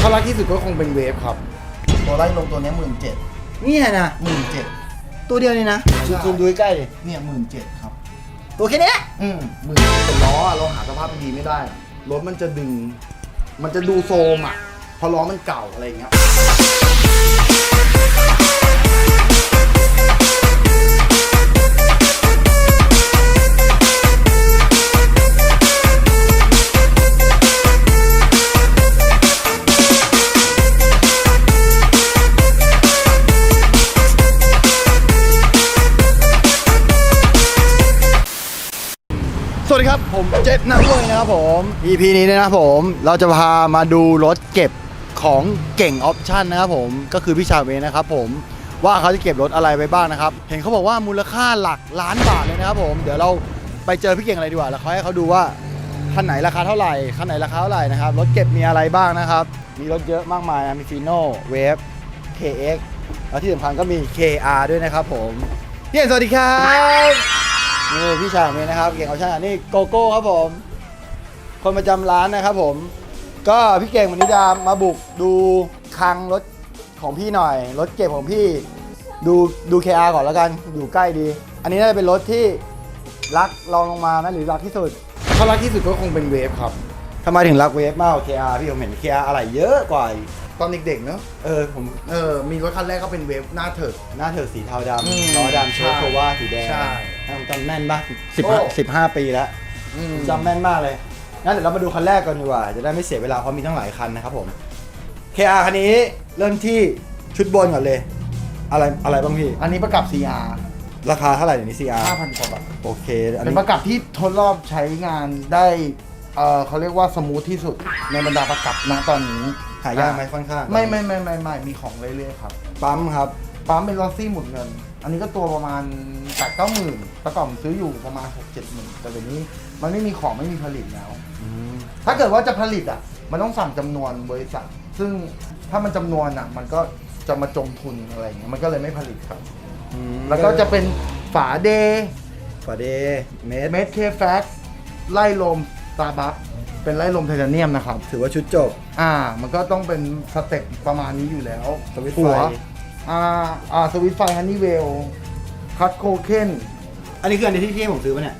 ถ้ารักที่สุดก็คงเป็นเวฟครับ ตัวไล่ลงตัวเนี้หมื่นเจ็ดเนี่ยนะหมื่นเจ็ดตัวเดียวนี่นะใช่ซูมดูใกล้ๆดิเนี่ยหมื่นเจ็ดครับ ตัวแค่เนี้ยอืมหมื่นเป็นล้ออะเราหาสภาพดีไม่ได้ รถมันจะดึง มันจะดูโซมอะเพอล้อมันเก่าอะไรอย่างเงี้ย วัสดีครับ ผมเจ็ดนักเวยนะครับผม EP นี้เนยนะครับผม เราจะพามาดูรถเก็บของเก่งออปชั่นนะครับผม ก็คือพี่ชาเวนะครับผม ว่าเขาจะเก็บรถอะไรไปบ้างนะครับ เห็นเขาบอกว่ามูลค่าหลักล้านบาทเลยนะครับผม เดี๋ยวเราไปเจอพี่เก่งอะไรดีกว่า แล้วเขาให้เขาดูว่าคันไหนราคาเท่าไหร่ คันไหนราคาเท่าไหร่นะครับ รถเก็บมีอะไรบ้างนะครับ มีรถเยอะมากมายนะมีฟีโน่เวฟ KX แล้วที่สำคัญก็มี KR ด้วยนะครับผมพี่เก่งสวัสดีครับ นี่พี่ชายของเมย์นะครับ เก่งเอาชานี่โกโก้ครับผม คนประจำร้านนะครับผม ก็พี่เก่งวันนี้จะมาบุกดูคลังรถของพี่หน่อย รถเก็บของพี่ ดูดู KR ก่อนแล้วกัน อยู่ใกล้ดี อันนี้น่าจะเป็นรถที่รักรองลงมานะหรือรักที่สุด ถ้ารักที่สุดก็คงเป็นเวฟครับ ทำไมถึงรักเวฟมากกว่า KR พี่ผมเห็น KR อะไรเยอะกว่าอีก ตอนเด็กๆเนอะเออผมเออมีรถคันแรกก็เป็นเวฟหน้าเถิด หน้าเธอสีเทาอืมดำล้อดำโชว์ใช่โคว่าสีแดงใช่ผมจำแม่นปะสิบโอ้ห้าสิบห้าปีแล้วอืมจำแม่นมากเลยงั้นเดี๋ยวเรามาดูคันแรกกันดีกว่า จะได้ไม่เสียเวลาเพราะมีทั้งหลายคันนะครับผม KR คันนี้เริ่มที่ชุดบนก่อนเลย อะไรอะไรบ้างพี่ อันนี้ประกับ CR ราคาเท่าไหร่เดี๋ยวนี้ CR 5,000กว่าบาทโอเค อันเป็นนี้ประกับที่ทดรอบใช้งานได้เออเขาเรียกว่าสมูทที่สุดในบรรดาประกับนะตอนนี้ หายากไหมค่อนข้างไม่ไม่ไม่ไม่ไม่มีของเรื่อยๆครับ ปั๊มครับ ปั๊มเป็นลอสซี่หมุนเงิน อันนี้ก็ตัวประมาณแปดเก้าหมื่นประกอบซื้ออยู่ประมาณหกเจ็ดหมื่นแต่เดี๋ยวนี้มันไม่มีของไม่มีผลิตแล้ว ถ้าเกิดว่าจะผลิตอะ มันต้องสั่งจำนวนบริษัท ซึ่งถ้ามันจำนวนอะ มันก็จะมาจมทุนอะไรอย่างเงี้ยมันก็เลยไม่ผลิตครับ แล้วก็จะเป็นฝาเดย์ฝาเดย์เมตรเมดเคแฟกไล่ลมตาบัค เป็นไล่ลมไทเทเนียมนะครับ ถือว่าชุดจบ อ่า มันก็ต้องเป็นสเต็ปประมาณนี้อยู่แล้วสวิตช์หัวไฟอ่า อ่า สวิตช์ไฟฮันนี่เวล คัตโคเคนอันนี้คืออันที่พี่ผมซื้อปะเนี่ย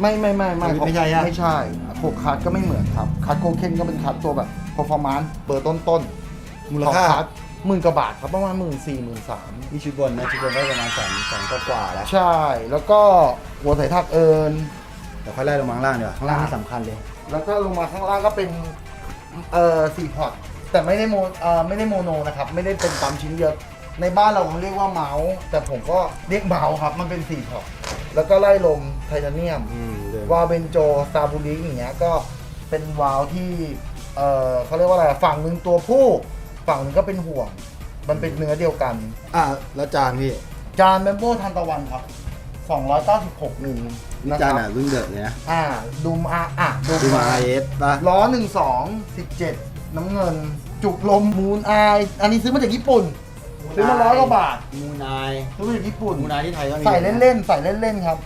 ไม่ไม่ไม่ไม่ไม่ใช่ฮะไม่ใช่หกคัตก็ไม่เหมือนครับ คัตโคเคนก็เป็นคัตตัวแบบ performance เบอร์ต้นต้นๆมูลค่าของคัตหมื่นกว่าบาทครับประมาณหมื่นสี่หมื่นสาม มีชุดบนนะชุดบนก็ประมาณสองสองกว่าๆแล้วใช่ แล้วก็หัวสายทักเอิญ เดี๋ยวค่อยไล่ลงมาข้างล่างดีกว่าข้างล่างนี่สำคัญเลย แล้วก็ลงมาข้างล่างก็เป็นเอ่อสี่พอร์ตแต่ไม่ได้โมเอ่อไม่ได้โมโนนะครับ ไม่ได้เป็นปั๊มชิ้นเยอะในบ้านเราเขาเรียกว่าเมาส์ แต่ผมก็เรียกเมาส์ครับ มันเป็นสี่พอร์ตแล้วก็ไล่ลมไทเทเนียม อืมเดิมวาล์วเบนโจซาบูริอย่างเงี้ยก็เป็นวาล์วที่เอ่อเขาเรียกว่าอะไรฝั่งหนึ่งตัวผู้ ฝั่งหนึ่งก็เป็นห่วง มันเป็นเนื้อเดียวกัน อะแล้วจานพี่จานแมมโบทันตะวันครับ 296มิล นี่นะคจานรับอะรุ่นเดิมเลยนะอ่าดูมอะอะดูดูมาเอสป่ะล้อหนึ่งสองสิบเจ็ดน้ำเงิน จุกลมมูนอายอันนี้ซื้อมาจากญี่ปุ่น ซื้อมาร้อยกว่าบาทมูนายซื้อมาจากญี่ปุ่น มูนายที่ไทยก็มีใส่เล่นๆใส่เล่นๆครับ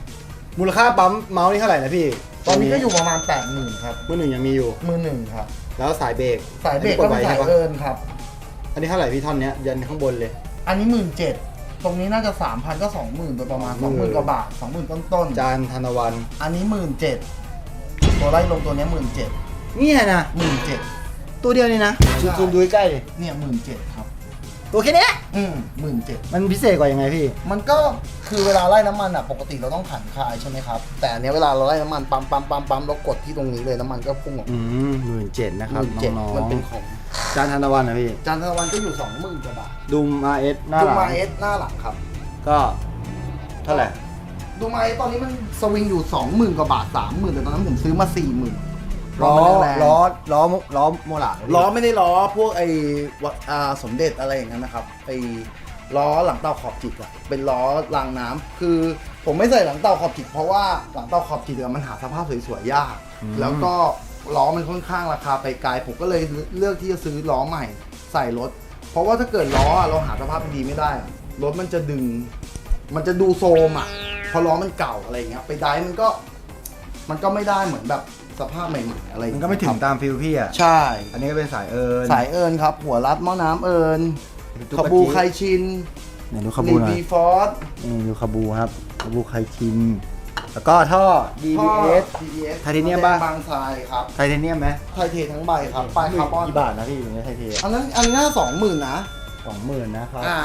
มูลค่าปั๊มเมาส์นี่เท่าไหร่นะพี่ตอนนี้ก็อยู่ประมาณแปดหมื่นครับมือหนึ่งยังมีอยู่ มือหนึ่งครับ แล้วสายเบรกสายเบรกก็เป็นสายเอินครับ อันนี้เท่าไหร่พี่ท่อนเนี้ยยันข้างบนเลย อันนี้หมื่นเจ็ด ตรงนี้น่าจะสามพันก็สองหมื่นโดยประมาณหมื่สองหมื่นนกว่าบาทสองหมื่นต้นจานธนวันๆอันนี้หมื่นเจ็ดตัวไล่ลงตัวเนี้หมื่นเจ็ดเนี่ยนะหมื่นเจ็ดตัวเดียวนี่นะใช่ซูมดูใกล้ๆดิ เนี่ยหมื่นเจ็ดครับ ตัวแค่เนี้ยอืมหมื่นเจ็ด มันพิเศษกว่ายังไงพี่ มันก็คือเวลาไล่น้ำมันอะปกติเราต้องขันคายใช่ไหมครับ แต่อันเนี้ยเวลาเราไล่น้ำมันปั๊มปั๊มปั๊มปั๊มเรากดที่ตรงนี้เลยน้ำมันก็พุ่งออกอืมหมื่นเจ็ดนะครับเจ็ดน้องมันเป็นของ ๆจานธนวันนะพี่ จานทวันก็อยู่สองหมื่นกว่าบาทดูมาเอสหน้าดูหลังมาเอสหน้าหลังครับ ก็ เท่าไหร่ ดูมาเอสตอนนี้มันสวิงอยู่สองหมื่นกว่าบาทสามหมื่นแต่ตอนนั้นผมซื้อมาสี่หมื่น ล้อมันแรงล้อล้อล้อโมหลาดล้อไม่ได้ล้อพวกไอ้วะอ่าสมเด็จอะไรอย่างนั้นนะครับไอ้ล้อหลังเตาขอบจิกอะเป็นล้อรางน้ำคือผมไม่ใส่หลังเตาขอบจิกเพราะว่าหลังเตาขอบจิกอะมันหาสภาพสวยๆยาก แล้วก็ล้อมันค่อนข้างราคาไปไกลผมก็เลยเลือกที่จะซื้อล้อใหม่ใส่รถ เพราะว่าถ้าเกิดล้ออะเราหาสภาพดีไม่ได้อะรถมันจะดึง มันจะดูโซมอะเพอล้อมันเก่าอะไรอย่างเงี้ยไปได้มันก็ มันก็ไม่ได้เหมือนแบบ สภาพใหม่ๆอะไรอย่างมันเงี้ยก็ไม่ถึงตามฟิลพี่อะ ใช่ อันนี้ก็เป็นสายเอิญสายเอิญครับ หัวรัดหม้อน้ำเอิญตุ๊กขตาบูจี๊ดไคชินไหนดูคาบูหน่อยบีฟอร์ดนี่ดูคาบูครับคาบูไคคิน แล้วก็ท่อ DBS DBS ไทเทเนียมปะบางทรายครับ ไทเทเนียมไหมไทเททั้งใบครับปลายคาร์บอนกี่บาทนะพี่อย่างเงี้ยไทเทอันนั้นอันนี้สองหมื่นนะสองหมื่นนะครับ อ่า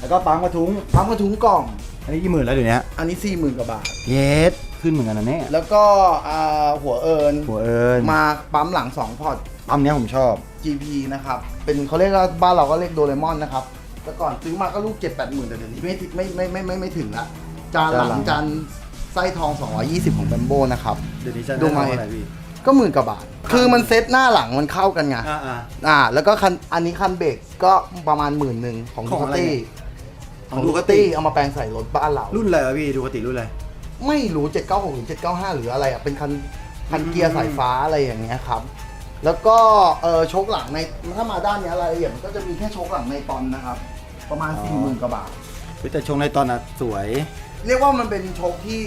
แล้วก็ปั๊มกระทุ้งปั๊มกระทุ้งกล่อง อันนี้กี่หมื่นแล้วเดี๋ยวนี้อันนี้สี่หมื่นกว่าบาท เยส ขึ้นเหมือนกันนะเนี่ยแล้วก็อ่าหัวเอิญหัวเอิญมาปั๊มหลังสองพอร์ต ปั๊มเนี้ยผมชอบ GP นะครับ เป็นเขาเรียกว่าบ้านเราก็เรียกโดเรมอนนะครับ แต่ก่อนซื้อมาก็ลูก 7 8หมื่นแต่เดี๋ยวนี้ไม่ไม่ไม่ไม่ไม่ไม่ถึงละ จานหลังจานหลังจานไส้ทอง 220 ของแบมโบนะครับ เดี๋ยวนี้จะดูมาเท่าไหร่พี่ก็หมื่นกว่าบาท คือมันเซ็ตหน้าหลังมันเข้ากันไง อ่าอ่า อ่า แล้วก็คันอันนี้คันเบรกก็ประมาณหมื่นหนึ่งของขดูองคาอะไรตี้เนี่ยของดูคาตี้เอามาแปลงใส่รถบ้านเรา รุ่นอะไรวะพี่ดูปกติรุ่นอะไร ไม่รู้796หรือ795 หรืออะไรอะเป็นคันคันเกียร์สายฟ้าอะไรอย่างเงี้ยครับ แล้วก็เออโชคหลังในถ้ามาด้านเนี้ยรายละเอียดมันก็จะมีแค่โชคหลังในตอนนะครับ ประมาณ อ๋อ 4 0,000กว่าบาทเฮ้ยแต่ชงในตอนน่ะสวย เรียกว่ามันเป็นโชคที่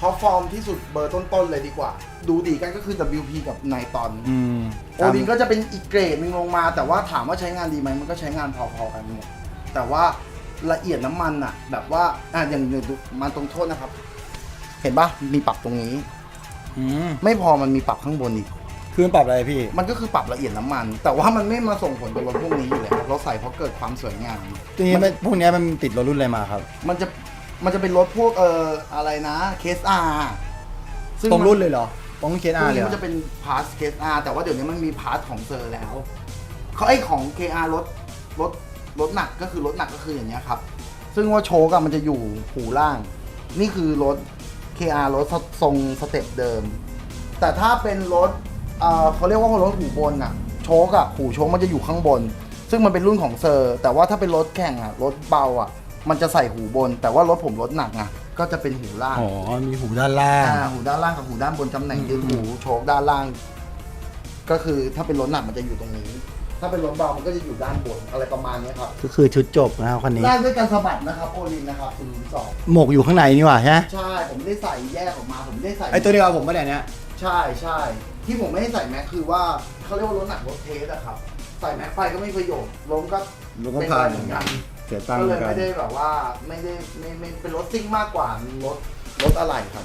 ท็อปฟอร์มที่สุดเบอร์ต้นๆเลยดีกว่า ดูดีกันก็คือ WP กับไนตอน อืมโอลินก็จะเป็นอีกเกรดหนึ่งลงมา แต่ว่าถามว่าใช้งานดีไหมมันก็ใช้งานพอๆกันหมดแต่ว่าละเอียดน้ำมันอะแบบว่าอะอย่างอย่างดูมันตรงโทษนะครับ เห็นปะมีปรับตรงนี้ อืมไม่พอมันมีปรับข้างบนอีก คือมันปรับอะไรพี่ มันก็คือปรับละเอียดน้ำมัน แต่ว่ามันไม่มาส่งผลกับรถพวกนี้อยู่แล้วเราใส่เพราะเกิดความสวยงาม ทีนี้มันพวกเนี้ยมันติดรถรุ่นอะไรมาครับ มันจะมันจะเป็นรถพวกเอ่ออะไรนะเคสอาตรงรุ่นเลยเหรอ ตรงเคสพอาวกเลยนี้เหรมัอนจะเป็นพาร์ทเคสอาแต่ว่าเดี๋ยวนี้มันมีพาร์ทของเซอร์แล้วเขาไอ้ของ KR รถรถรถหนักก็คือรถหนักก็คืออย่างเงี้ยครับ ซึ่งว่าโชกอะมันจะอยู่หูล่าง นี่คือรถ KR รถทรงสเต็ปเดิม แต่ถ้าเป็นรถเอ่อเขาเรียกว่ารถหูบนอะโชกอะหูโชกมันจะอยู่ข้างบน ซึ่งมันเป็นรุ่นของเซอร์ แต่ว่าถ้าเป็นรถแข่งอะรถเบาอะมันจะใส่หูบน แต่ว่ารถผมรถหนักอะก็จะเป็นหูล่างอ๋อ มีหูด้านล่าง อ่าหูด้านล่างกับหูด้านบนตำแหน่งยึดหูโชกด้านล่าง ก็คือถ้าเป็นรถหนักมันจะอยู่ตรงนี้ ถ้าเป็นรถเบามันก็จะอยู่ด้านบนอะไรประมาณเนี้ยครับก็คือชุดจบนะครับคันนี้ ได้ด้วยการสะบัดนะครับโอลินนะครับศูนย์สองหมกอยู่ข้างในนี่หว่าใช่ไหมใช่ผมไม่ได้ใส่แยกออกมา ผมไม่ได้ใส่ไอตัวเดียวกับผมปะเนี่ยเนี้ยใช่ใช่ที่ผมไม่ให้ใส่แม็กคือว่าเขาเรียกว่ารถหนักรถเทสอะครับใส่แม็กไปก็ไม่มีประโยชน์ล้มก็รถก็เป็นผ่านเหมือนกัน เสียตังก็ค์เหเลมือยนกันไม่ได้แบบว่าไม่ได้ไม่ไม่เป็นรถซิ่งมากกว่า รถรถอะไรครับ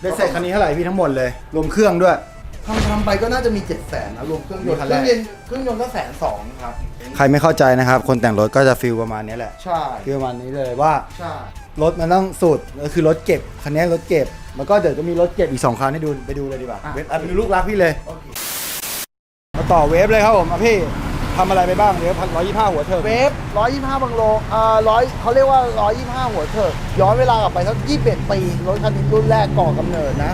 ได้เสร็จคันนี้เท่าไหร่พี่ทั้งหมดเลยรวมเครื่องด้วย ทำทำไปก็น่าจะมีเจ็ดแสนนะรวมเครื่องยนต์มีคันเคแรรื่อกงยนต์เครื่องยนต์ก็แสนสองครับใครไม่เข้าใจนะครับ คนแต่งรถก็จะฟิลประมาณนี้แหละใช่ฟิลประมาณนี้เลยว่าใช่รถมันต้องสุดก็คือรถเก็บคันนี้รถเก็บแล้วก็เดี๋ยวจะมีรถเก็บอีกสองคันให้ดูไปดูเลยดีกว่าเวฟอะไปดูลูกรักพี่เลยโอเคมาต่อเวฟเลยครับผมอะพี่ทำอะไรไปบ้างเวฟพันร้อยยี่ห้าหัวเถิกเวฟร้อยยี่ห้าบังโลอ่าร้อยเขาเรียกว่าร้อยยี่ห้าหัวเถิกย้อนเวลากลับไปสักยี่สิบเอ็ดปีรถคันนี้รุ่นแรกก่อกำเนิดนะ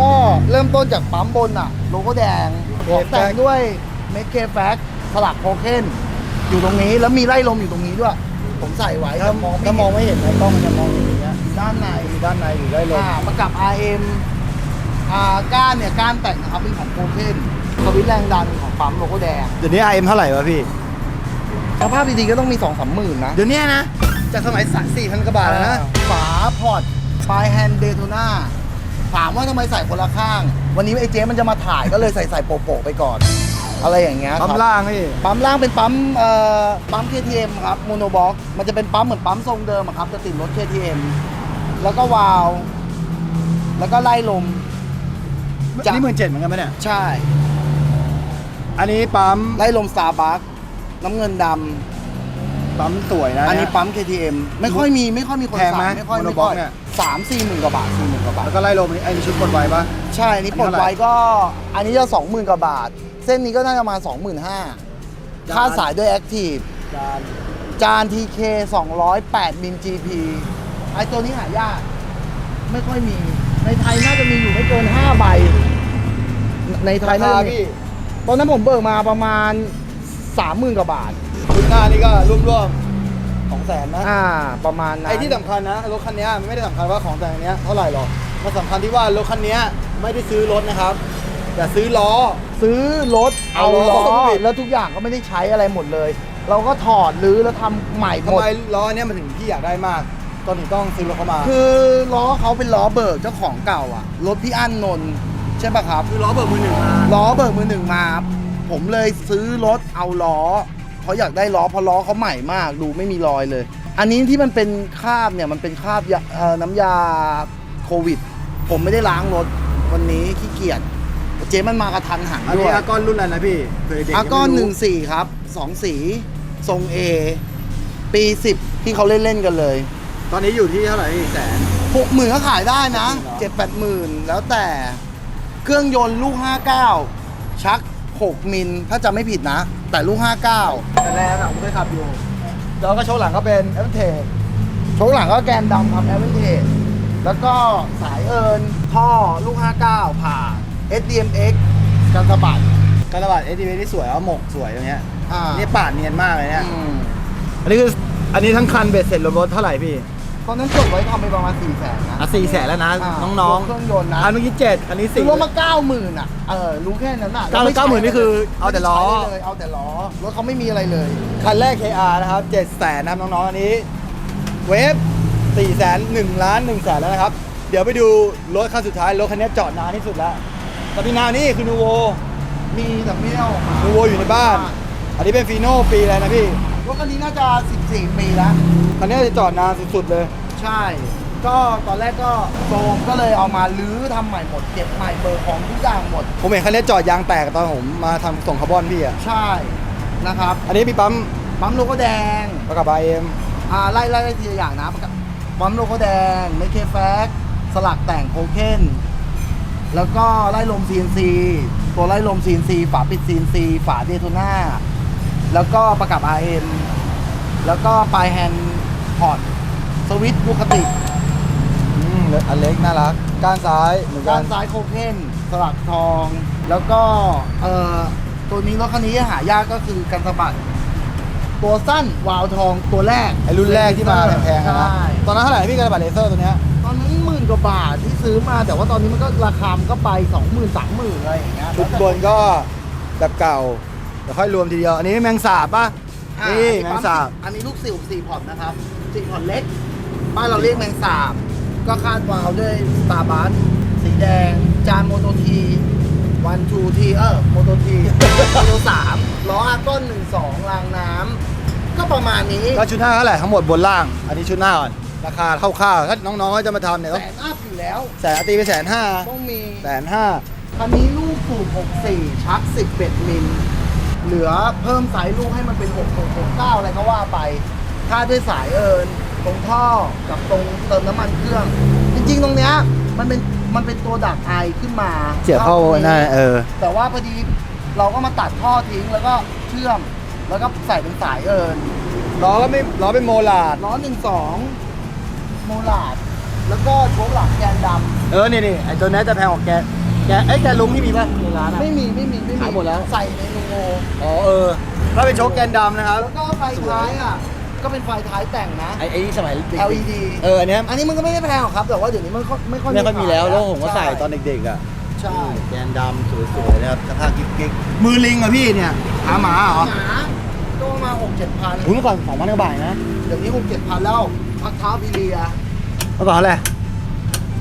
ก็เริ่มต้นจากปั๊มบนอะโลโก้แดงของแต่งด้วยเมคเคแฟกสลักโคเคนอยู่ตรงนี้แล้วมีไล่ลมอยู่ตรงนี้ด้วย ผมใส่ไว้ถ้าแต่มองไม่ถ้ามองเห็นไม่เห็นนะกล้องมันจะมองอย่างเงี้ยด้านในอยู่ด้านในอยู่ได้ลมอ่าประกับ RM อ่าก้านเนี่ยก้านแต่งนะครับเป็นของโคเคนสวิตช์แรงดันของปั๊มโลโก้แดงเดี๋ยวนี้ IM เท่าไหร่วะพี่สภาพดีๆก็ต้องมี2องสามหมื่นนะ เดี๋ยวนี้นะจากสมัยสามสี่พันกว่าบาทแล้วนะฝาพอร์ตปลายแฮนด์เดโทนา ถามว่าทำไมใส่คนละข้าง วันนี้ไอ้เจ๊มันจะมาถ่ายก็เลยใส่ใส่โปะๆไปก่อน อะไรอย่างเงี้ยปั๊มครับล่างพี่ปั๊มล่างเป็นปั๊มเอ่อปั๊ม KTM ครับโมโนบ็อกมันจะเป็นปั๊มเหมือนปั๊มทรงเดิมอะครับจะติดรถ KTM แล้วก็วาล์วแล้วก็ไล่ลมอันนี้หมื่นเจ็ดเหมือนกันไหมเนี่ย ใช่ อันนี้ปั๊มไล่ลมสตาร์บัคน้ำเงินด ปั๊มสวยนะำอันนี้เยปั๊ม KTM ไม่ค่อยมีไม่ค่อยมีคนแพงไหมสั่งไม่ค่อยโมโนไม่บ็ค่ออกยเนี่ย สามสี่หมื่นกว่าบาทสี่หมื่นกว่าบาท แล้วก็ไล่ลมอันนี้ไอ้นี่ชุดกดไว้ปะ ใช่อันนี้อันปนี้ลดเท่าไหร่ ไว้ก็ อันนี้จะสองหมื่นกว่าบาท เส้นนี้ก็น่าจะมาสองหมื่นห้าจานค่าสายด้วยแอคทีฟ จานจาน TK 208 มิล GP ไอตัวนี้หายาก ไม่ค่อยมี ในไทยน่าจะมีอยู่ไม่เกิน 5 ใบ ในไทยราน่าคาจะมีพี่ตอนนั้นผมเบิกมาประมาณ 30,000 กว่าบาท ชุดหน้านี่ก็รวมๆของแสนนะ อ่า ประมาณนั้นไอ้ที่สำคัญนะรถคันนี้มันไม่ได้สำคัญว่าของแต่งเนี้ยเท่าไหร่หรอกมันสำคัญที่ว่ารถคันนี้ไม่ได้ซื้อรถนะครับอย่าซื้อล้อ ซื้อรถเอาเอาล้ล้อ อแล้วทุกอย่างก็ไม่ได้ใช้อะไรหมดเลย เราก็ถอดรื้อแล้วทำใหม่หทำมด ไมล้อเนี้ยมันถึงพี่อยากได้มากตอนถึงต้องซื้อรถเข้ามาคือล้อเขาเป็นล้อเบิกเจ้าของเก่าอะ รถพี่อั้นนนท์ใช่ปะครับ คือล้อเบิกมือหนึ่งมาล้อเบิกมือหนึ่งมา ผมเลยซื้อรถเอาล้อ เพราะอยากได้ล้อเพราะล้อเขาใหม่มากดูไม่มีรอยเลย อันนี้ที่มันเป็นคราบเนี่ยมันเป็นคราบยาเอ่อน้ำยาโควิด ผมไม่ได้ล้างรถวันนี้ขี้เกียจเจ๊มันมากระทันหันอันด้นี้วยอากอนรุ่นอะไรนะพี่เผื่อเด็กอายังก้อนไม่หรู้นึ่งสี่ครับสองสีทรง A ปีสิบที่เขาเล่นเล่นๆกันเลย ตอนนี้อยู่ที่เท่าไหร่พี่แสน หกหมื่นก็ขายได้นะจริงเหรอ เจ็ดแปดหมื่นแล้วแต่เครื่องยนต์ลูก 59 ชัก 6 มิลถ้าจำไม่ผิดนะ แต่ลูก 59 แต่แรงอะผมเคยขับอยู่แล้วก็โชว์หลังก็เป็นเอฟเทจโชคหลังก็แกนดำครับแอเวนเทจแล้วก็สายเอิญท่อลูก 59 ผ่า SDMX กันสะบัดกระบาดเอทีเที่สวยเอาหมกสวยอย่างเงี้ยอ่านี่ปาดเนียนมากเลยเนี่ย อืม อันนี้คืออันนี้ทั้งคันเบ็ดเสร็จรวมๆเท่าไหร่พี่ ตอนนั้นจดไว้ทำไปประมาณ4 0 0แสนนะ อะสี่แสนแล้วนะาน้องเครื่องยนต์นะๆอันเมื่อกี้เจ็ดอันนี้ซื้สี่อรถมาเก้าหมื่นอะ เออ รู้แค่นั้นอะเก้าแล้วไใช้เก้าหมื่นนี่คือเอาแต่ล้อ ไม่ใช้เลยเอาแต่ล้อ รถเขาไม่มีอะไรเลย คันแรก KR นะครับ7 0 0แสนนะครับน้องๆอันนี้ เวฟ4แสน1ล้าน1แสนแล้วนะครับ เดี๋ยวไปดูรถคันสุดท้ายรถคันนี้จอดนานที่สุดแล้วแต่พี่นานี่คือนูโวมีแต่ไม่ได้เอาออกมานูโวอยู่ในบ้าน อันนี้เป็นฟีโน่ปีอะไรนะพี่ รถคันนี้น่าจะ 14 ปีแล้ว คันนี้จะจอดนานสุดๆเลย ใช่ ก็ตอนแรกก็โซมก็เลยเอามาลื้อทำใหม่หมด เก็บใหม่เบอร์ของทุกอย่างหมด ผมเห็นคันนี้จอดยางแตกตอนผมมาทำส่งคาร์บอนพี่อะใช่นะครับ อันนี้พี่ปั๊มปั๊มโลโก้แดง ประกับไอเอ็มอ่าไล่ไล่ไล่ทีละอย่างนะปั๊มโลโก้แดงไมเคแฟกสลักแต่งโคเคนแล้วก็ไล่ลม CNC ตัวไล่ลม CNC ฝาปิด CNC ฝาเดโทน่า แล้วก็ประกับ RM แล้วก็ปลายแฮนด์พอร์ตสวิตช์ปกติอันเล็กน่ารัก ก้านซ้ายเหมือนกัด้านนซ้ายโคเคนสลักทอง แล้วก็เอ่อตัวนี้รถคันนี้หายากก็คือกันสะบัด ตัวสั้นวาล์วทองตัวแรกไอรุ่นแรกที่มาแพงๆอะนะ ใช่ตอนนั้นเท่าไหร่พี่กระบะเลเซอร์ตัวเนี้ย ตอนนั้นหมื่นกว่าบาทที่ซื้อมาแต่ว่าตอนนี้มันก็ราคามันก็ไปสองหมื่นสามหมื่นอะไรอย่างเงี้ยชุดบนก็แบบเก่า เดี๋ยวค่อยรวมทีเดียว อันนี้แมงสาบป่ะ อ่านี่อัแมงสาบอันนี้ลูกสิวสี่พอร์ตนะครับสี่พอร์ตเล็ก บ้านเราเรียกแมงสาบ ก็คาดวาล์วด้วยสตาร์บัสสีแดง จานโมโตทีวันทูทีเออโมโตทีโมโตสามล้ออาก้อนหนึ่งสองรางน้ำก็ประมาณนี้ก็ชุดหน้าเท่าไหร่ทั้งหมดบนล่าง อันนี้ชุดหน้าก่อน ราคาคร่าวๆถ้าน้องๆเขาจะมาทำเนี่ยแสต้องนอัพอยู่แล้ว แสนตีไปแสนห้าต้องมี แสนห้า คันนี้ลูกสูบ64 ชัก 11 มิล เหลือเพิ่มสายลูกให้มันเป็น6669อะไรก็ว่าไปค่าด้วยสายเอิญตรงท่อกับตรงเติมน้ำมันเครื่อง จริง ๆ ตรงเนี้ยมันเป็นมันเป็นตัวดักไอขึ้นมาเสียบเข้าตรงหน้าเออ แต่ว่าพอดีเราก็มาตัดท่อทิ้งแล้วก็เชื่อม แล้วก็ใส่เป็นสายเอิญล้อก็ไม่ล้อเป็นโมลาดล้อหนึ่งสองโมลาดแล้วก็โชคหลังแกนดเออนี่นี่ไอตัวนี้จะแพงกว่าแก แกไอยแกลุงที่มีป่ะในร้านำอะไม่มีไม่มีไม่มีขายหมดแล้ว ใส่ในนูโวอ๋อเออถ้าเป็นโชคแกนดำนะครับแล้วก็ไฟท้ายอะ ก็เป็นไฟท้ายแต่งนะ ไอไอนี่สมัยเด็ก LED เอออันเนี้ยอันนี้มันก็ไม่ได้แพงหรอกครับ แต่ว่าเดี๋ยวนี้มันก็ไม่ค่อยไม่ค่อยมีแล้วขายแล้วผมก็ใส่ช่ตอนเด็กๆอะใช่แกนดำสวยๆนะครับสภาพกิ๊กๆมือลิงอะพี่เนี่ยหาหมาเหรอหมาก็ประมาหกเจ็ดพันอุ้ยเมื่อก่อนสองพันกว่าบาทนะเดี๋ยวนี้หกเจ็ดพันแล้วพักเท้าพีเรียเมื่อก่อนเท่าไ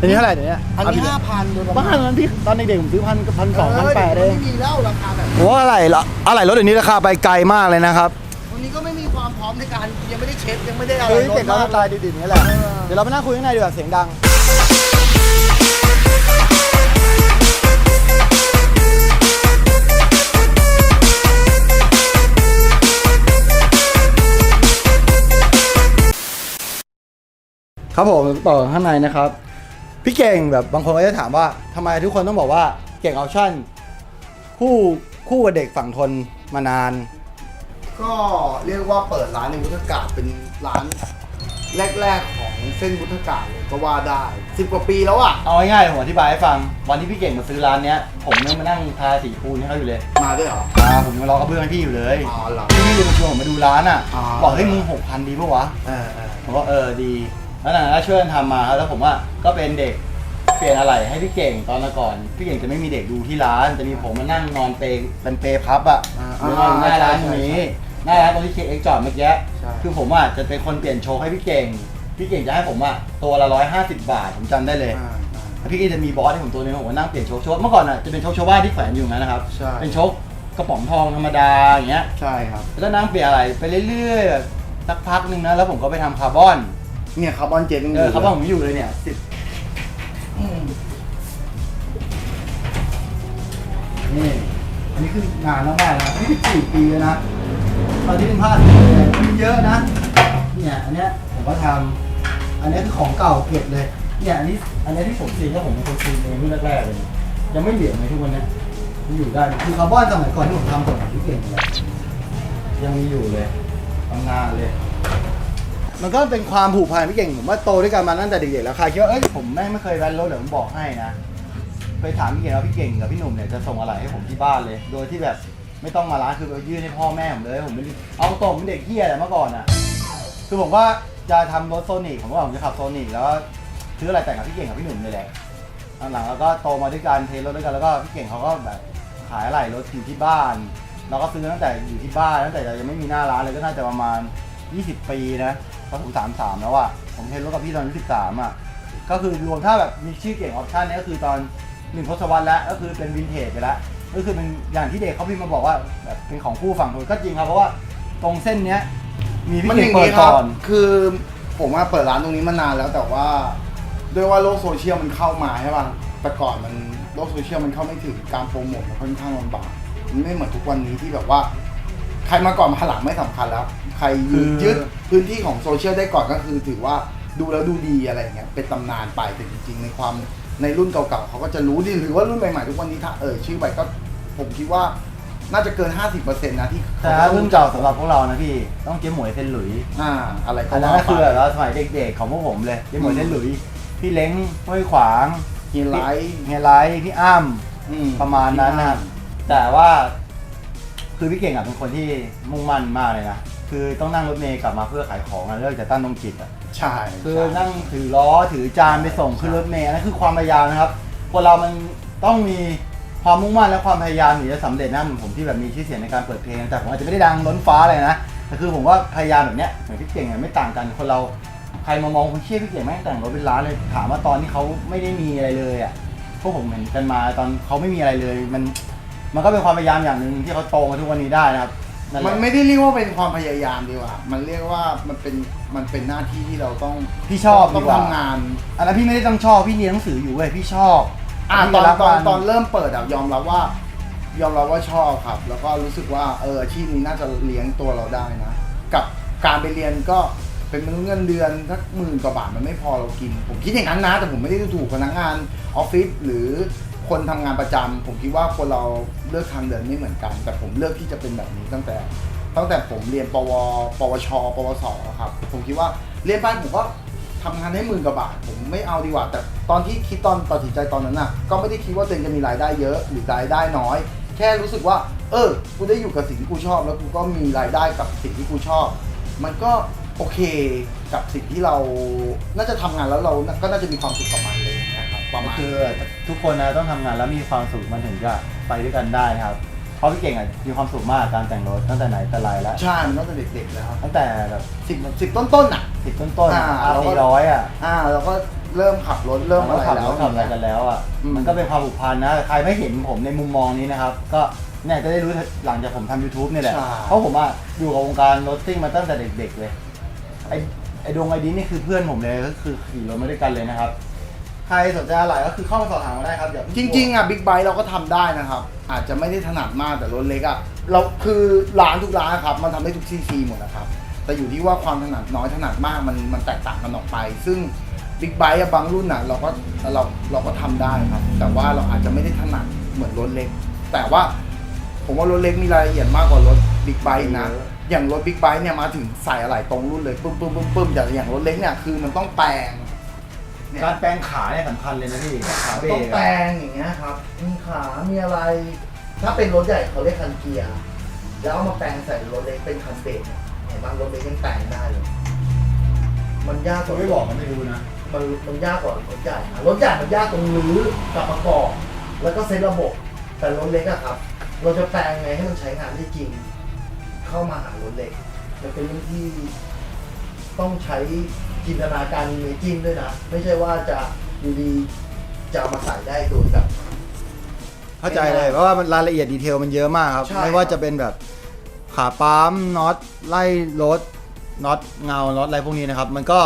หร่อันนี้เท่าไหร่เดี๋ยวนี้อันนี้ห้าพันโดยประบ้ามาณนนั้นพี่ตอนเด็กๆผมซื้อพันพันสองพันแปดเองไม่มีแล้วราคาแบบโอ้อะไรละอะไรรถเดี๋ยวนี้ราคาไปไกลมากเลยนะครับวันนี้ก็ไม่มีความพร้อมในการยังไม่ได้เช็คยังไม่ได้อะไรเฮ้ยรถเก่งเรามากสไตล์ดิบๆนี่แหละเออเดี๋ยวเราไปนั่งคุยข้างในดีกว่าเสียงดัง ครับผมต่อข้างในนะครับ พี่เก่งแบบบางคนก็จะถามว่าทำไมทุกคนต้องบอกว่าเก่งออปชั่น คู่คู่กับเด็กฝั่งทนมานาน ก็เรียกว่าเปิดร้านในวุฒากาศเป็นร้านแรก ๆ ของเส้นวุฒากาศเลยก็ว่าได้สิบกว่าปีแล้วอะ เอาง่ายๆผมอธิบายให้ฟัง วันที่พี่เก่งมาซื้อร้านเนี้ย ผมยังมานั่งทาสีปูนให้เขาอยู่เลยมาด้วยเหรออ่าผมยังรอกระเบื้องให้พี่อยู่เลยอ๋อเหรอ พี่พี่มาชวนผมมาดูร้านอะ อ๋อ บอกเฮ้ยมึงหกพันดีปะวะ เออเออ ผมว่าเออดี แล้วหลังจากนั้นช่วยกันทำมาครับแล้วผมว่าก็เป็นเด็กเปลี่ยนอะไรให้พี่เก่งตอนละก่อน พี่เก่งจะไม่มีเด็กดูที่ร้าน จะมีผมมานั่งนอนเปรย์เป็นเปรย์พับอะแล้วนอนหน้าร้านตรงนี้หน้าร้านตรงที่เคเอ็กจอดเมื่อกี้ใช่ คือผมอะจะเป็นคนเปลี่ยนโชว์ให้พี่เก่ง พี่เก่งจะให้ผมอะตัวละร้อยห้าสิบบาทผมจำได้เลย อ่าอ่าพี่ก็จะมีบอสให้ผมตัวนึงผมก็นั่งเปลี่ยนโชคโชคเมื่อก่อนอะจะเป็นโชคชาวบ้านที่แขวนอยู่อย่างนั้นนะครับ ใช่ เป็นโชคกระป๋องทองธรรมดาอย่างเงี้ย ใช่ครับ แล้วนั่งเปลี่ยนอะไรไปเรื่อยๆแบบสักพักหนึ่งนะแล้วผมก็ไปทำคาร์บอน เนี่ยคาร์บอนเจ็ตยังอเอยู่อคาร์บอนผมอยู่เลยเนี่ยสิบอืมนี่ อันนี้คืองานมากๆนะนี่สิบสี่ปีแล้วนะตอนที่เป็นผ้าสีแดงมันเยอะนะ เนี่ยอันเนี้ยผมก็ทำอันเนี้ยคือของเก่าเก็บเลย เนี่ยอันนี้อันเนี้ยที่ผมซีนก็ผมเป็นคนซีนเองรุ่นแรกๆเลยยังไม่เหลี่ยมเลยทุกวันเนี้ยมันอยู่ได้คือคาร์บอนสมัยก่อนที่ผมทำก่อนที่เก่งเลยยังมีอยู่เลยทำงานเลย มันก็เป็นความผูกพันพี่เก่งผมว่าโตด้วยกันมาตั้งแต่เด็กๆแล้วใครคิดว่าเอ้ยผมแม่งไม่เคยแว้นรถเดี๋ยวผมบอกให้นะเคยถามพี่เก่งว่าพี่เก่งกับพี่หนุ่มเนี่ยจะส่งอะไรให้ผมที่บ้านเลย โดยที่แบบไม่ต้องมาร้านคือไปยื่นให้พ่อแม่ผมเลยผมไม่เอาตรงเป็นเด็กเฮียแต่เมื่อก่อนอะคือผมว่าจะทำรถโซนิกผมว่าผมจะขับโซนิกแล้วก็ซื้ออะไรแต่งกับพี่เก่งกับพี่หนุ่มเลยแหละหลังๆแล้วก็โตมาด้วยกันเทรถด้วยกันแล้วก็พี่เก่งเขาก็แบบขายอะไรรถอยู่ที่บ้าน เราก็ซื้อตั้งแต่อยู่ที่บ้านตั้งแต่เรายังไม่มีหน้าร้านเลยก็น่าจะประมาณ 20 ปีนะ ราะผมสามสามแล้วอะผมเทรถกับพี่ตอนอายุสิบสามอะก็คือรวมถ้าแบบมีชื่อเก่งออปชั่นเนี่ยก็คือตอนหนึ่งทศวรรษแล้วก็คือเป็นวินเทจไปแล้วก็คือเป็นอย่างที่เด็กเขาพิมพ์มาบอกว่าแบบเป็นของคู่ฝั่งทนก็จริงครับเพราะว่าตรงเส้นเนี้ยมีพี่มันอเก่งย่างเปินี้ดครัก่บอน คือผมมาเปิดร้านตรงนี้มานานแล้วแต่ว่าด้วยว่าโลกโซเชียลมันเข้ามาใช่ป่ะแต่ก่อนมันโลกโซเชียลมันเข้าไม่ถึงการโปรโมทมันค่อนข้างลำบากมันไม่เหมือนทุกวันนี้ที่แบบว่า ใครมาก่อนมาหลังไม่สำคัญแล้ว ใครคือ ยึดพื้นที่ของโซเชียลได้ก่อนก็คือ ถือว่าดูแล้วดูดีอะไรอย่างเงี้ยเป็นตำนานไปแต่จริง ๆ ในความในรุ่นเก่าๆเขาก็จะรู้ดีหรือว่ารุ่นใหม่ๆทุกวันนี้ถ้าเอ่ยชื่อไปก็ผมคิดว่าน่าจะเกิน 50%นะที่แต่ถ้ารุ่นเก่าสำหรับพวกเรานะพี่ต้องเจ๊หมวยเซนหลุยอ่าอะไรก็อันนั้นว่าก็คือไปแบบว่าสมัยเด็กๆของพวกผมเลยเจ๊หมวยเซนหลุยพี่เล้งห้วยขวางเฮียไลท์ เฮียไลท์พี่อ้ำอืมประมาณนั้นนะครับแต่ว่า คือพี่เก่งอะเป็นคนที่มุ่งมั่นมากเลยนะคือต้องนั่งรถเมล์กลับมาเพื่อขายของอะเลิกจากตั้งตรงจิตอะใช่คือใช่นั่งถือล้อถือจานไปส่งขึ้นรถเมล์อันนั่นคือความพยายามนะครับคนเรามันต้องมีความมุ่งมั่นและความพยายามถึงจะสำเร็จนะเหมือนผมที่แบบมีชื่อเสียงในการเปิดเพลง แต่ผมอาจจะไม่ได้ดังล้นฟ้าเลยนะแต่คือผมว่าพยายามแบบเนี้ยเหมือนพี่เก่งอะไม่ต่างกันคนเราใครมามองคนเชี่ยพี่เก่งแม่งแต่งรถเป็นล้านเลยถามว่าตอนที่เขาไม่ได้มีอะไรเลยอะพวกผมเห็นกันมาตอนเขาไม่มีอะไรเลย มัน มันก็เป็นความพยายามอย่างหนึ่งที่เขาโตมาทุกวันนี้ได้นะครับนั่นแหมัละนไม่ได้เรียกว่าเป็นความพยายามดีกว่า มันเรียกว่ามันเป็นมันเป็นหน้าที่ที่เราต้องพี่ชอบต้ดีองกว่าทำงาน อันนั้นพี่ไม่ได้ต้องชอบพี่เรียนหนังสืออยู่เว้ยพี่ชอบอ่าพี่ตอนก็รักตอนมัตอนเริ่มเปิดอะยอมรับว่า ยอมรับว่าชอบครับ แล้วก็รู้สึกว่าเอออาชีพนี้น่าจะเลี้ยงตัวเราได้นะ กับการไปเรียนก็เป็นเงินเดือนสักหมื่นกว่าบาทมันไม่พอเรากิน ผมคิดอย่างนั้นนะ แต่ผมไม่ได้ดูถูกพนักงานออฟฟิศหรือ คนทำงานประจำผมคิดว่าคนเราเลือกทางเดินไม่เหมือนกัน แต่ผมเลือกที่จะเป็นแบบนี้ตั้งแต่ ตั้งแต่ผมเรียนปว ปวช ปวสครับ ผมคิดว่าเรียนไปผมก็ทำงานให้หมื่นกว่าบาท ผมไม่เอาดีกว่า แต่ตอนที่คิดตอนตัดสินใจตอนนั้นน่ะ ก็ไม่ได้คิดว่าตัวเองจะมีรายได้เยอะหรือรายได้น้อย แค่รู้สึกว่า เออ กูได้อยู่กับสิ่งที่กูชอบ แล้วกูก็มีรายได้กับสิ่งที่กูชอบ มันก็โอเคกับสิ่งที่เรา น่าจะทำงานแล้วเรา ก็น่าจะมีความสุขกับมันเลย ประมาณ คือทุกคนนะต้องทำงานแล้วมีความสุขมันถึงจะไปด้วยกันได้นะครับ เพราะพี่เก่งอะมีความสุขมากการแต่งรถตั้งแต่ไหนแต่ไรแล้ว ใช่มันตั้งแต่เด็กๆแล้วครับตั้งแต่แบบสิบสิบต้นๆน่ะ สิบต้นๆอ่าอาเราก็ สี่ร้อยอะอ่าเราก็เริ่มขับรถเริ่มอะไรขับแล้รว ถขับอะไรกันแล้วอะ อืม มันก็เป็นความผูกพันนะใครไม่เห็นผมในมุมมองนี้นะครับ ก็เนี่ยจะได้รู้หลังจากผมทำ YouTube นี่แหละ ใช่ เพราะผมอะอยู่กับวงการรถซิ่งมาตั้งแต่เด็ก ๆ เลย ไอไอดวงไอดีนี่คือเพื่อนผมเลยก็คือขี่รถมาด้วยกันเลยนะครับใค รสนใจอะไรก็คือเข้ามาสอบถามมาได้ครับอย่าเพิ่จริง ๆอะบิ๊กไบค์เราก็ทำได้นะครับ อาจจะไม่ได้ถนัดมากแต่รถเล็กอะเราคือร้านทุกร้านนะครับมันทำได้ทุกซีซีหมดนะครับ แต่อยู่ที่ว่าความถนัดน้อยถนัดมากมันมันแตกต่างกันออกไป ซึ่งบิ๊กไบค์บางรุ่นอะเราก็เราเราก็ทำได้ครับ แต่ว่าเราอาจจะไม่ได้ถนัดเหมือนรถเล็ก แต่ว่าผมว่ารถเล็กมีรายละเอียดมากกว่ารถบิ๊กไบค์นะ อย่างรถบิ๊กไบค์เนี่ยมาถึงใส่อะไรตรงรุ่นเลยปึ้มปึ้มปึ้มปึ้มแต่อย่างรถเล็กเนี่ยคือมันต้องแปลง การแปลงขาเนี่ยสำคัญเลยนะพี่ขาเบรต้องกแปลอะงอย่างเงี้ยครับ มีขามีอะไร ถ้าเป็นรถใหญ่เขาเรียกคันเกียร์ แล้วเอามาแปลงใส่รถเล็กเป็นคันเบรกเนี่ยเห็นบางรถเล็กยังแปลงได้เลย มันยากกผมว่า ไม่บอกมันไม่รู้นะ มันมันยากกว่ารถใหญ่นะรถใหญ่มันยากตรงรื้อกับประกอบแล้วก็เซ็ตระบบ แต่รถเล็กอะครับ เราจะแปลงไงให้มันใช้งานได้จริง เข้ามาหารถเล็ก มันเป็นเรื่องที่ต้องใช้ จินตนาการมีจิ้มด้วยนะ ไม่ใช่ว่าจะอยู่ดีจะเอามาใส่ได้โดยแบบ เข้าใจเลยเพราะว่ามันรายละเอียดดีเทลมันเยอะมากครับ ใช่ ไม่ว่าจะเป็นแบบขาปั๊มน็อตไล่รถน็อตเงาน็อตอะไรพวกนี้นะครับ มันก็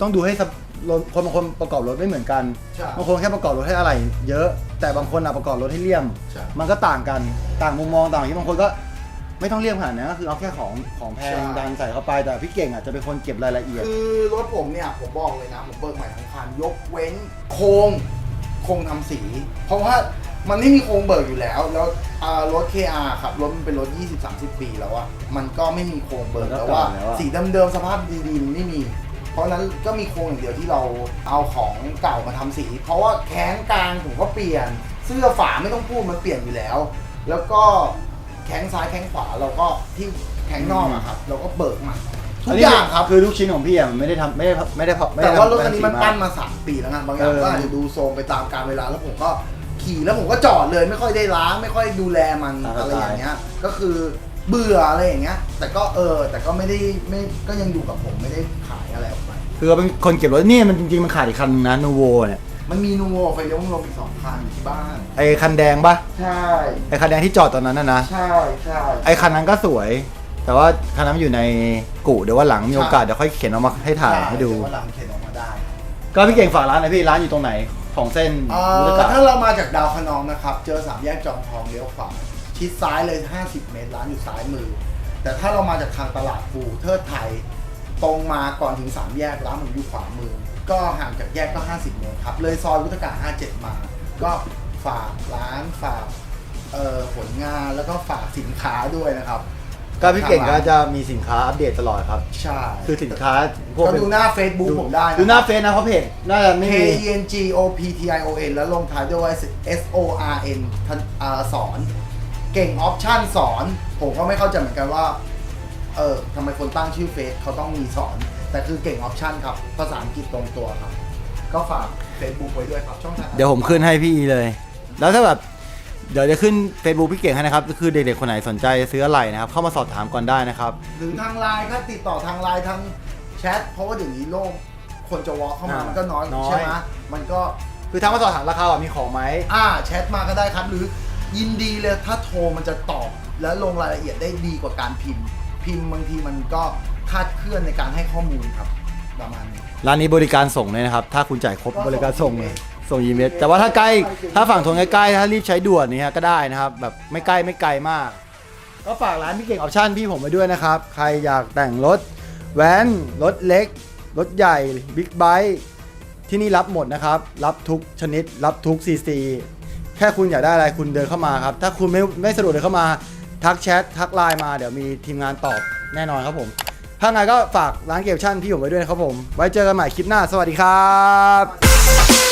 ต้องดูให้สำรถคนบางคนประกอบรถไม่เหมือนกันใช่ บางคนแค่ประกอบรถให้อะไร เยอะแต่บางคนอะประกอบรถให้เลี่ยม ใช่ มันก็ต่างกันต่างมุมมองต่างที่บางคนก็ ไม่ต้องเลี่ยมขนาดนั้นก็คือเอาแค่ของของแพงดันใส่เข้าไปแต่พี่เก่งอะจะเป็นคนเก็บรายละเอียด คือรถผมเนี่ยผมบอกเลยนะ ผมเบิกใหม่ทั้งคันยกเว้นโครงโครงทำสี เพราะว่ามันไม่มีโครงเบิกอยู่แล้ว แล้วอ่ารถ KR ครับรถมันเป็นรถ 20-30 ปีแล้วอะมันก็ไม่มีโครงเบิกมันก็แต่ว่า เก่าแล้วอะ สีเดิมๆสภาพดีๆมันไม่มี เพราะฉะนั้นก็มีโครงอย่างเดียวที่เราเอาของเก่ามาทำสี เพราะว่าแข้งกลางผมก็เปลี่ยน เสื้อฝาไม่ต้องพูดมันเปลี่ยนอยู่แล้ว แล้วก็ แข้งซ้ายแข้งขวาเราก็ที่แข้งนอกอะครับ เราก็เบิกใหม่ทุกอย่างครับ คือทุกชิ้นของพี่อะมันไม่ได้ทำไม่ได้ไม่ได้ไม่ได้แต่ว่ารถทำคันนี้มันสีาปั้นมา3ปีแล้วไงบางอย่างเออก็อาจจะดูโซมไปตามกาลเวลาแล้วผมก็ขี่แล้วผมก็จอดเลยไม่ค่อยได้ล้างไม่ค่อยดูแลมันอะไรอย่างเงี้ย ก็คือเบื่ออะไรอย่างเงี้ย แต่ก็เออ แต่ก็ไม่ได้ไม่ก็ยังอยู่กับผมไม่ได้ขายอะไรออกไป คือเป็นคนเก็บรถนี่มันจริงๆมันขาดอีกคันนึงนะนูโวเนี่ย มันมีนูโวไฟเลี้ยวลมอีกสองคันอยู่ที่บ้าน ไอ้คันแดงปะใช่ ไอ้คันแดงที่จอดตอนนั้นนะนะ ใช่ใช่ ไอ้คันนั้นก็สวย แต่ว่าคันนั้นมันอยู่ในกุเดี๋ยวว่าหลังมีโอกาสเดี๋ยวค่อยเขียนเอามาให้ถ่ายให้ดูว่าหลังเข็นออกมาได้ก็พี่เก่งฝากร้านหนะพี่ร้านอยู่ตรงไหนของเส้นเอ่รุอตกะถ้าเรามาจากดาวคะนองนะครับ เจอสามแยกจอมทองเลี้ยวขวาชิดซ้ายเลย 50 เมตรร้านอยู่ซ้ายมือ แต่ถ้าเรามาจากทางตลาดปูเทิดไทย ตรงมาก่อนถึงสามแยกร้านผมอยู่ขวามือ ก็ห่างจากแยกก็ 50 เมตรครับ เลยซอยวุฒากาศ57 มา ก็ฝากร้านฝากเอ่อผลงานแล้วก็ฝากสินค้าด้วยนะครับ ก็พี่เก่งก็จะมีสินค้าอัปเดตตลอดครับ ใช่คือสินค้าพวกก็ดูหน้า Facebook ผมได้ะดูหน้าเฟซนะเพราะเพจน่าจะไม่ K มี E N G O P T I O N แล้วลงท้ายด้วย S O R N ทันอ่าสอน เก่งออปชั่นสอน ผมก็ไม่เข้าใจเหมือนกันว่า เออทำไมคนตั้งชื่อเฟซเขาต้องมีสอน แต่คือเก่งออปชั่นครับ ภาษาอังกฤษตรงตัวครับ ก็ฝาก Facebook ไว้ด้วยครับช่องทางเดี๋ยวผมขึ้นให้พี่เลย แล้วถ้าแบบ เดี๋ยวจะขึ้น Facebook พี่เก่งให้นะครับ ก็คือเด็กๆคนไหนสนใจซื้ออะไรนะครับ เข้ามาสอบถามก่อนได้นะครับ หรือทางไลน์ก็ติดต่อทางไลน์ทางแชทเพราะว่าเดี๋ยวนี้โลกคนจะวอล์กเข้ามาอ่ามัมันก็น้อยน้อย ใช่ไหมมันก็ คือทางมาสอบถามราคาว่ามีของไหม อ่าแชทมาก็ได้ครับ หรือยินดีเลยถ้าโทรมันจะตอบ และลงรายละเอียดได้ดีกว่าการพิมพ์ พิมพ์บางทีมันก็ คลาดเคลื่อนในการให้ข้อมูลครับประมาณนี้ ร้านนี้บริการส่งเลยนะครับ ถ้าคุณจ่ายครบก็ส่งบริการส่งอีเมลส่งอีเมลแต่ว่าถ้าใกล้ถ้าฝั่งทนใกล้ๆถ้ารีบใช้ด่วนนี่ฮะก็ได้นะครับแบบไม่ใกล้ไม่ไกลมาก ก็ฝากร้านพี่เก่งออปชั่นพี่ผมไว้ด้วยนะครับ ใครอยากแต่งรถแว้นรถเล็ก รถใหญ่บิ๊กไบค์ที่นี่รับหมดนะครับ รับทุกชนิด รับทุกซีซีแค่คุณอยากได้อะไรคุณเดินเข้ามาครับ ถ้าคุณไม่ไม่สะดวกเดินเข้ามา ทักแชททักไลน์มาเดี๋ยวมีทีมงานตอบแน่นอนครับผม ถ้าไงก็ฝากร้านเกมชั่นพี่ผมไว้ด้วยครับผม ไว้เจอกันใหม่คลิปหน้า สวัสดีครับ